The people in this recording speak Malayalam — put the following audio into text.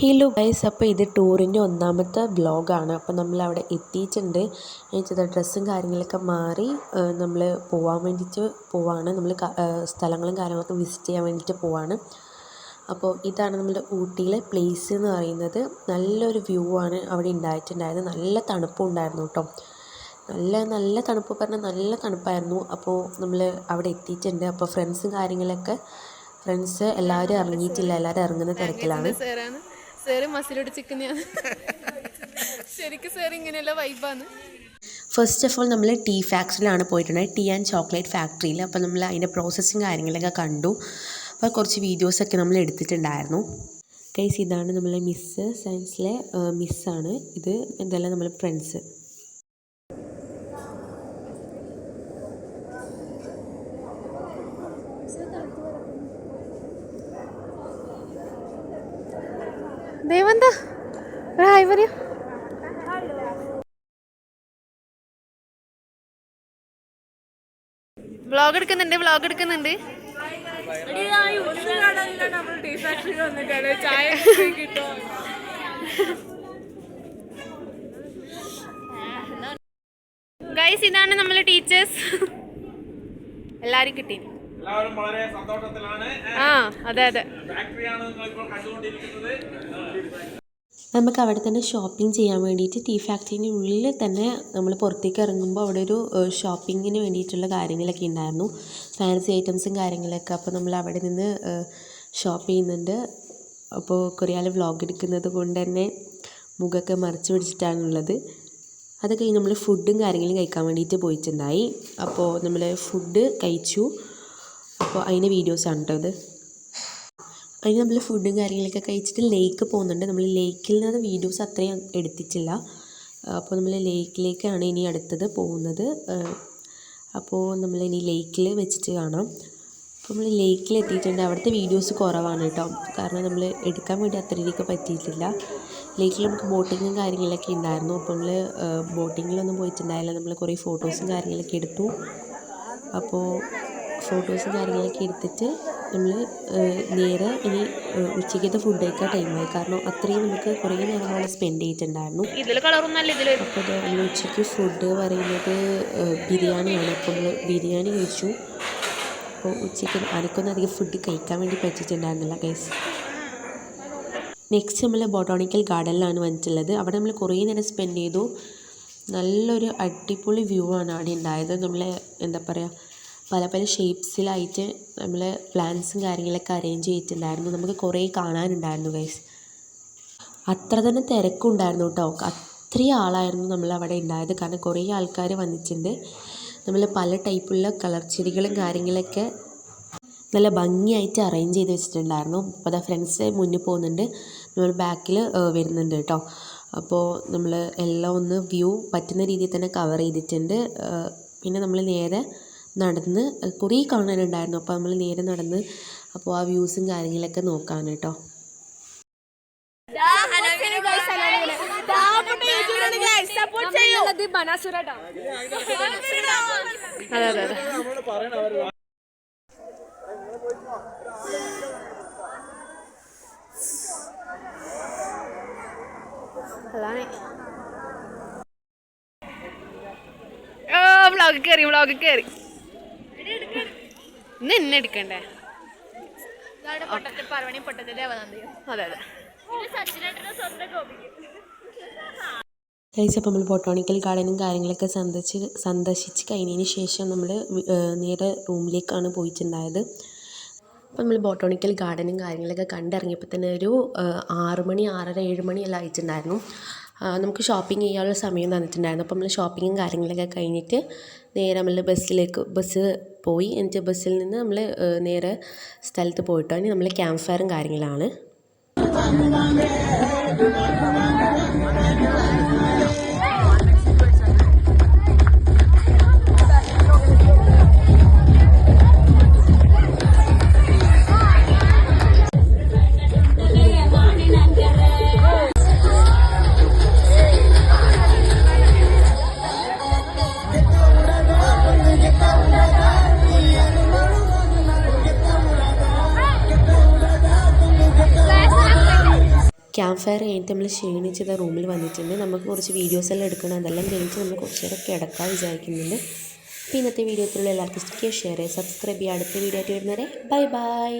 ഹലോ ഗൈസ് അപ്പോൾ ഇത് ടൂറിന്റെ ഒന്നാമത്തെ ബ്ലോഗാണ് അപ്പോൾ നമ്മൾ അവിടെ എത്തിയിട്ടുണ്ട് എന്നുവെച്ചാൽ ഡ്രസ്സും കാര്യങ്ങളൊക്കെ മാറി നമ്മൾ പോകാൻ വേണ്ടിയിട്ട് പോവാണ്. നമ്മൾ സ്ഥലങ്ങളും കാര്യങ്ങളൊക്കെ വിസിറ്റ് ചെയ്യാൻ വേണ്ടിയിട്ട് പോവാണ്. അപ്പോൾ ഇതാണ് നമ്മുടെ ഊട്ടിയിലെ പ്ലേസ് എന്ന് പറയുന്നത്. നല്ലൊരു വ്യൂ ആണ് അവിടെ ഉണ്ടായിട്ടുണ്ടായത്. നല്ല തണുപ്പും ഉണ്ടായിരുന്നു കേട്ടോ. നല്ല നല്ല തണുപ്പ് പറഞ്ഞാൽ നല്ല തണുപ്പായിരുന്നു. അപ്പോൾ നമ്മൾ അവിടെ എത്തിയിട്ടുണ്ട്. അപ്പോൾ ഫ്രണ്ട്സും കാര്യങ്ങളൊക്കെ ഫ്രണ്ട്സ് എല്ലാവരും ഇറങ്ങിയിട്ടില്ല. എല്ലാവരും ഇറങ്ങുന്ന തിരക്കിലാണ്. സാറ് മസിലോട് ശരിക്കും സാർ ഇങ്ങനെയുള്ള വൈബാണ് ഫസ്റ്റ് ഓഫ് ഓൾ നമ്മൾ ടീ ഫാക്ടറിയിലാണ് പോയിട്ടുണ്ടായത് ടീ ആൻഡ് ചോക്ലേറ്റ് ഫാക്ടറിയിൽ അപ്പോൾ നമ്മൾ അതിന്റെ പ്രോസസ്സിങ് കാര്യങ്ങളൊക്കെ കണ്ടു. അപ്പോൾ കുറച്ച് വീഡിയോസൊക്കെ നമ്മൾ എടുത്തിട്ടുണ്ടായിരുന്നു. കൈസ് ഇതാണ് നമ്മളെ മിസ്സ് സയൻസിലെ മിസ്സാണ് ഇത് എന്തായാലും നമ്മളെ ഫ്രണ്ട്സ് ദേവന്താ ഹായ് പറയൂ. വ്ളോഗ് എടുക്കുന്നുണ്ട് വ്ളോഗ് എടുക്കുന്നുണ്ട്. ഗൈസ് ഇതാണ് നമ്മളെ ടീച്ചേഴ്സ് എല്ലാരും കിട്ടി എല്ലാവരും വളരെ സന്തോഷത്തിലാണ്. ആ അതെ അതെ. ഫാക്ടറിയാണ് നിങ്ങൾ ഇപ്പോൾ കണ്ടുകൊണ്ടിരിക്കുന്നത്. നമുക്ക് അവിടെ തന്നെ ഷോപ്പിംഗ് ചെയ്യാൻ വേണ്ടിയിട്ട് ടീ ഫാക്ടറിന്റെ ഉള്ളിൽ തന്നെ നമ്മൾ പുറത്തേക്ക് ഇറങ്ങുമ്പോൾ അവിടെ ഒരു ഷോപ്പിങ്ങിന് വേണ്ടിയിട്ടുള്ള കാര്യങ്ങളൊക്കെ ഉണ്ടായിരുന്നു. ഫാൻസി ഐറ്റംസും കാര്യങ്ങളൊക്കെ. അപ്പോൾ നമ്മൾ അവിടെ നിന്ന് ഷോപ്പ് ചെയ്യുന്നുണ്ട്. അപ്പോൾ കുറേ ആൾ വ്ളോഗ് എടുക്കുന്നത് കൊണ്ട് തന്നെ മുഖമൊക്കെ മറച്ചു പിടിച്ചിട്ടാണുള്ളത്. അത് കഴിഞ്ഞ് നമ്മൾ ഫുഡും കാര്യങ്ങളും കഴിക്കാൻ വേണ്ടിയിട്ട് പോയിട്ടുണ്ടായി. അപ്പോൾ നമ്മൾ ഫുഡ് കഴിച്ചു. അപ്പോൾ അതിന്റെ വീഡിയോസാണ് കേട്ടോ ഇത്. അതിന് നമ്മൾ ഫുഡും കാര്യങ്ങളൊക്കെ കഴിച്ചിട്ട് ലേക്ക് പോകുന്നുണ്ട്. നമ്മൾ ലേക്കിൽ നിന്ന് വീഡിയോസ് അത്രയും എടുത്തിട്ടില്ല. അപ്പോൾ നമ്മൾ ലേക്കിലേക്കാണ് ഇനി അടുത്തത് പോകുന്നത്. അപ്പോൾ നമ്മൾ ഇനി ലേക്കിൽ വെച്ചിട്ട് കാണാം. അപ്പോൾ നമ്മൾ ലേക്കിൽ എത്തിയിട്ടുണ്ട്. അവിടുത്തെ വീഡിയോസ് കുറവാണ് കേട്ടോ കാരണം നമ്മൾ എടുക്കാൻ വേണ്ടി അത്ര രീതിക്ക് പറ്റിയിട്ടില്ല ലേക്കിൽ നമുക്ക് ബോട്ടിങ്ങും കാര്യങ്ങളൊക്കെ ഉണ്ടായിരുന്നു. അപ്പോൾ നമ്മൾ ബോട്ടിങ്ങിലൊന്നും പോയിട്ടുണ്ടായില്ല. നമ്മൾ കുറേ ഫോട്ടോസും കാര്യങ്ങളൊക്കെ എടുത്തു. അപ്പോൾ ഫോട്ടോസും കാര്യങ്ങളൊക്കെ എടുത്തിട്ട് നമ്മൾ നേരെ ഇനി ഉച്ചയ്ക്കത്തെ ഫുഡ് കഴിക്കാൻ ടൈമായി കാരണം അത്രയും നമുക്ക് കുറേ നേരം അവിടെ സ്പെൻഡ് ചെയ്തിട്ടുണ്ടായിരുന്നു. അപ്പോൾ അതെ നമ്മൾ ഉച്ചയ്ക്ക് ഫുഡ് പറയുന്നത് ബിരിയാണിയാണ്. അപ്പോൾ നമ്മൾ ബിരിയാണി കഴിച്ചു. അപ്പോൾ ഉച്ചയ്ക്ക് എനിക്കൊന്നും അധികം ഫുഡ് കഴിക്കാൻ വേണ്ടി പറ്റിയിട്ടുണ്ടായിരുന്നില്ല ഗൈസ് നെക്സ്റ്റ് നമ്മൾ ബൊട്ടാണിക്കൽ ഗാർഡനിലാണ് വന്നിട്ടുള്ളത്. അവിടെ നമ്മൾ കുറേ നേരം സ്പെൻഡ് ചെയ്തു. നല്ലൊരു അടിപൊളി വ്യൂ ആണ് അവിടെ ഉണ്ടായത്. നമ്മളെ എന്താ പറയുക പല പല ഷേപ്സിലായിട്ട് നമ്മൾ പ്ലാന്റ്സും കാര്യങ്ങളൊക്കെ അറേഞ്ച് ചെയ്തിട്ടുണ്ടായിരുന്നു. നമുക്ക് കുറേ കാണാനുണ്ടായിരുന്നു ഗൈസ് അത്ര തന്നെ തിരക്കുണ്ടായിരുന്നു കേട്ടോ അത്രയും ആളായിരുന്നു നമ്മൾ അവിടെ ഉണ്ടായത്. കാരണം കുറേ ആൾക്കാർ വന്നിട്ടുണ്ട്. നമ്മൾ പല ടൈപ്പുള്ള കളർ ചെടികളും കാര്യങ്ങളൊക്കെ നല്ല ഭംഗിയായിട്ട് അറേഞ്ച് ചെയ്ത് വെച്ചിട്ടുണ്ടായിരുന്നു. അപ്പോൾ അതാ ഫ്രണ്ട്സ് മുന്നിൽ പോകുന്നുണ്ട്. നമ്മൾ ബാക്കിൽ വരുന്നുണ്ട് കേട്ടോ അപ്പോൾ നമ്മൾ എല്ലാം ഒന്ന് വ്യൂ പറ്റുന്ന രീതിയിൽ തന്നെ കവർ ചെയ്തിട്ടുണ്ട്. പിന്നെ നമ്മൾ നേരെ നടന്ന് കുറേ കാണാനുണ്ടായിരുന്നു. അപ്പോൾ നമ്മൾ നേരെ നടന്ന് അപ്പോൾ ആ വ്യൂസും കാര്യങ്ങളൊക്കെ നോക്കാൻ കേട്ടോ. അതെ അതെ അതെ. അതാണ്. ഓ വ്ളോഗ് കയറി വ്ളോഗ് കയറി ഇന്ന് എന്നെ എടുക്കണ്ടേ? അതെ അതെ. ഗൈസ് അപ്പോൾ നമ്മൾ ബൊട്ടാണിക്കൽ ഗാർഡനും കാര്യങ്ങളൊക്കെ സന്ദർശിച്ച് സന്ദർശിച്ച് കഴിഞ്ഞതിന് ശേഷം നമ്മൾ നേരെ റൂമിലേക്കാണ് പോയിട്ടുണ്ടായത്. അപ്പോൾ നമ്മൾ ബോട്ടോണിക്കൽ ഗാർഡനും കാര്യങ്ങളൊക്കെ കണ്ടിറങ്ങിയപ്പോൾ തന്നെ ഒരു ആറ് മണി ആറര ഏഴ് മണിയെല്ലാം ആയിട്ടുണ്ടായിരുന്നു. നമുക്ക് ഷോപ്പിംഗ് ചെയ്യാനുള്ള സമയം തന്നിട്ടുണ്ടായിരുന്നു. അപ്പോൾ നമ്മൾ ഷോപ്പിങ്ങും കാര്യങ്ങളൊക്കെ കഴിഞ്ഞിട്ട് നേരെ നമ്മൾ ബസ്സിലേക്ക് ബസ് പോയി. എന്നിട്ട് ബസ്സിൽ നിന്ന് നമ്മൾ നേരെ സ്ഥലത്ത് പോയിട്ടോ. ഇനി നമ്മൾ ക്യാമ്പ് ഫയറും കാര്യങ്ങളാണ്. ക്യാമ്പ് ഫയർ കഴിഞ്ഞിട്ട് നമ്മൾ ക്ഷീണിച്ചത് റൂമിൽ വന്നിട്ടുണ്ട്. നമുക്ക് കുറച്ച് വീഡിയോസ് എല്ലാം എടുക്കണം. അതെല്ലാം കഴിഞ്ഞിട്ട് നമ്മൾ കുറച്ച് നേരം കിടക്കാൻ വിചാരിക്കുന്നുണ്ട്. അപ്പോൾ ഇന്നത്തെ വീഡിയോത്തിലുള്ള എല്ലാവർക്കും ഷെയർ ചെയ്യുക സബ്സ്ക്രൈബ് ചെയ്യുക. അടുത്ത വീഡിയോ ആയിട്ട് വരുന്നവരെ ബൈ ബൈ